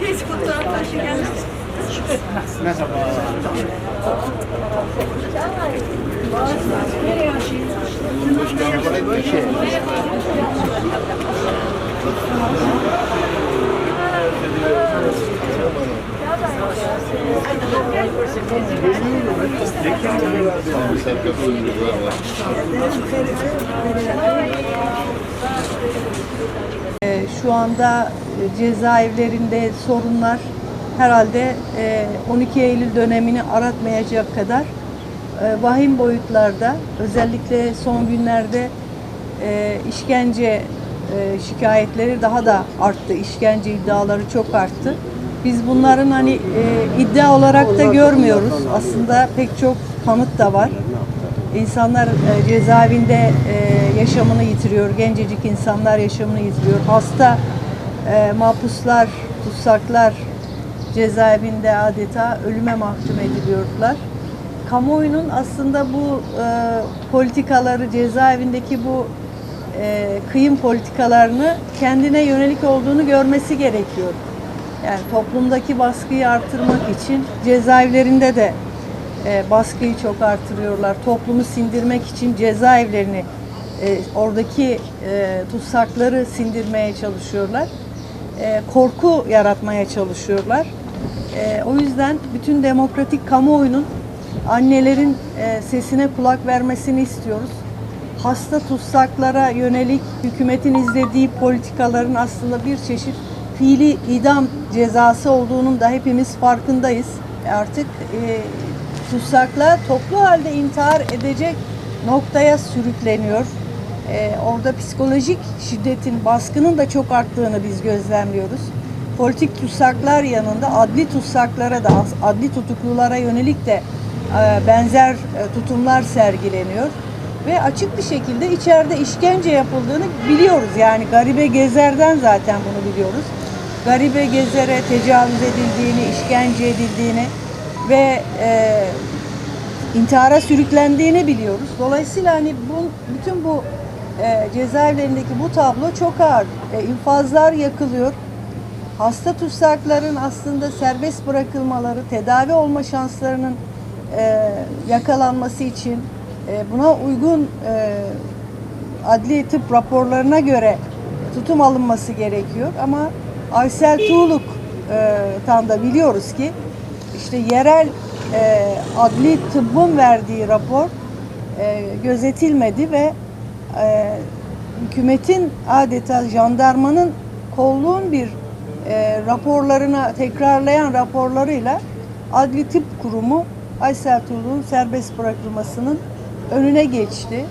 Hiç fotoğraflar şey gelmez. Ee, Şu anda e, cezaevlerinde sorunlar herhalde e, 12 Eylül dönemini aratmayacak kadar e, vahim boyutlarda özellikle son günlerde e, işkence e, şikayetleri daha da arttı. İşkence iddiaları çok arttı. Biz bunların hani e, iddia olarak da görmüyoruz. Aslında pek çok kanıt da var. İnsanlar e, cezaevinde e, yaşamını yitiriyor. Gencecik insanlar yaşamını yitiriyor. Hasta e, mahpuslar, tutsaklar cezaevinde adeta ölüme mahkum ediliyorlar. Kamuoyunun aslında bu e, politikaları, cezaevindeki bu e, kıyım politikalarını kendine yönelik olduğunu görmesi gerekiyor. Yani toplumdaki baskıyı artırmak için cezaevlerinde de e, baskıyı çok artırıyorlar. Toplumu sindirmek için cezaevlerini, e, oradaki e, tutsakları sindirmeye çalışıyorlar. E, korku yaratmaya çalışıyorlar. E, o yüzden bütün demokratik kamuoyunun annelerin e, sesine kulak vermesini istiyoruz. Hasta tutsaklara yönelik hükümetin izlediği politikaların aslında bir çeşit fiili idam cezası olduğunun da hepimiz farkındayız. Artık e, tutsaklar toplu halde intihar edecek noktaya sürükleniyor. Ee, orada psikolojik şiddetin, baskının da çok arttığını biz gözlemliyoruz. Politik tutsaklar yanında adli tutsaklara da, adli tutuklulara yönelik de e, benzer e, tutumlar sergileniyor. Ve açık bir şekilde içeride işkence yapıldığını biliyoruz. Yani Garibe Gezer'den zaten bunu biliyoruz. Garibe Gezer'e tecavüz edildiğini, işkence edildiğini ve e, intihara sürüklendiğini biliyoruz. Dolayısıyla hani bu, bütün bu e, cezaevlerindeki bu tablo çok ağır. E, infazlar yakılıyor. Hasta tutsakların aslında serbest bırakılmaları, tedavi olma şanslarının e, yakalanması için e, buna uygun e, adli tıp raporlarına göre tutum alınması gerekiyor. Ama Aysel Tuğluk e, da biliyoruz ki işte yerel e, adli tıbbın verdiği rapor e, gözetilmedi ve e, hükümetin adeta jandarmanın kolluğun bir e, raporlarına tekrarlayan raporlarıyla adli tıp kurumu Aysel Tuğluk'un serbest bırakılmasının önüne geçti.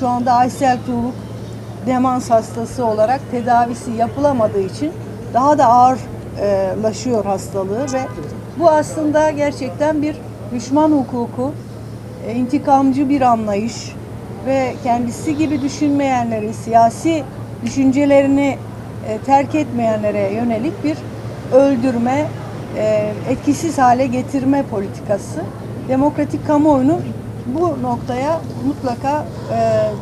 Şu anda Aysel Tuğluk demans hastası olarak tedavisi yapılamadığı için daha da ağırlaşıyor hastalığı ve bu aslında gerçekten bir düşman hukuku, e, intikamcı bir anlayış ve kendisi gibi düşünmeyenleri, siyasi düşüncelerini e, terk etmeyenlere yönelik bir öldürme, e, etkisiz hale getirme politikası. Demokratik kamuoyunun bu noktaya mutlaka e,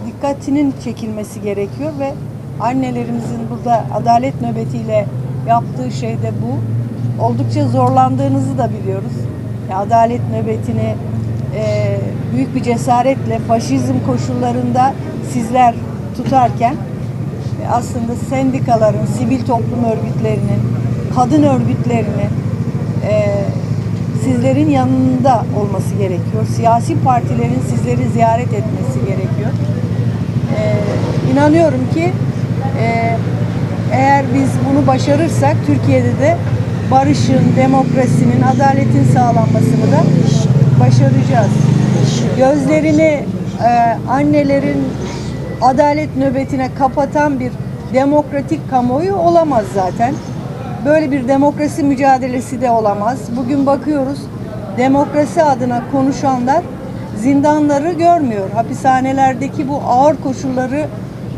dikkatinin çekilmesi gerekiyor ve annelerimizin burada adalet nöbetiyle yaptığı şey de bu. Oldukça zorlandığınızı da biliyoruz. Ya adalet nöbetini e, büyük bir cesaretle faşizm koşullarında sizler tutarken e, aslında sendikaların, sivil toplum örgütlerinin, kadın örgütlerinin e, sizlerin yanında olması gerekiyor. Siyasi partilerin sizleri ziyaret etmesi gerekiyor. E, inanıyorum ki e, eğer biz bunu başarırsak Türkiye'de de barışın, demokrasinin, adaletin sağlanmasını da başaracağız. Gözlerini e, annelerin adalet nöbetine kapatan bir demokratik kamuoyu olamaz zaten. Böyle bir demokrasi mücadelesi de olamaz. Bugün bakıyoruz demokrasi adına konuşanlar zindanları görmüyor. Hapishanelerdeki bu ağır koşulları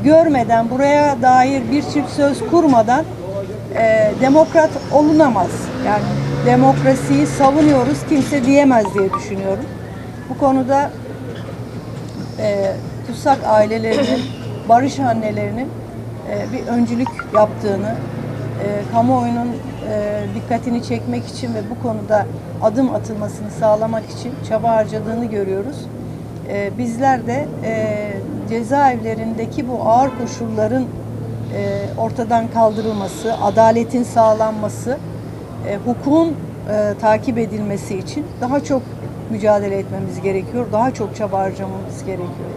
görmeden, buraya dair bir çift söz kurmadan e, demokrat olunamaz. Yani demokrasiyi savunuyoruz kimse diyemez diye düşünüyorum. Bu konuda e, tutsak ailelerinin, barış annelerinin e, bir öncülük yaptığını, e, kamuoyunun e, dikkatini çekmek için ve bu konuda adım atılmasını sağlamak için çaba harcadığını görüyoruz. E, bizler de e, cezaevlerindeki bu ağır koşulların e, ortadan kaldırılması, adaletin sağlanması, e, hukukun e, takip edilmesi için daha çok mücadele etmemiz gerekiyor, daha çok çaba harcamamız gerekiyor.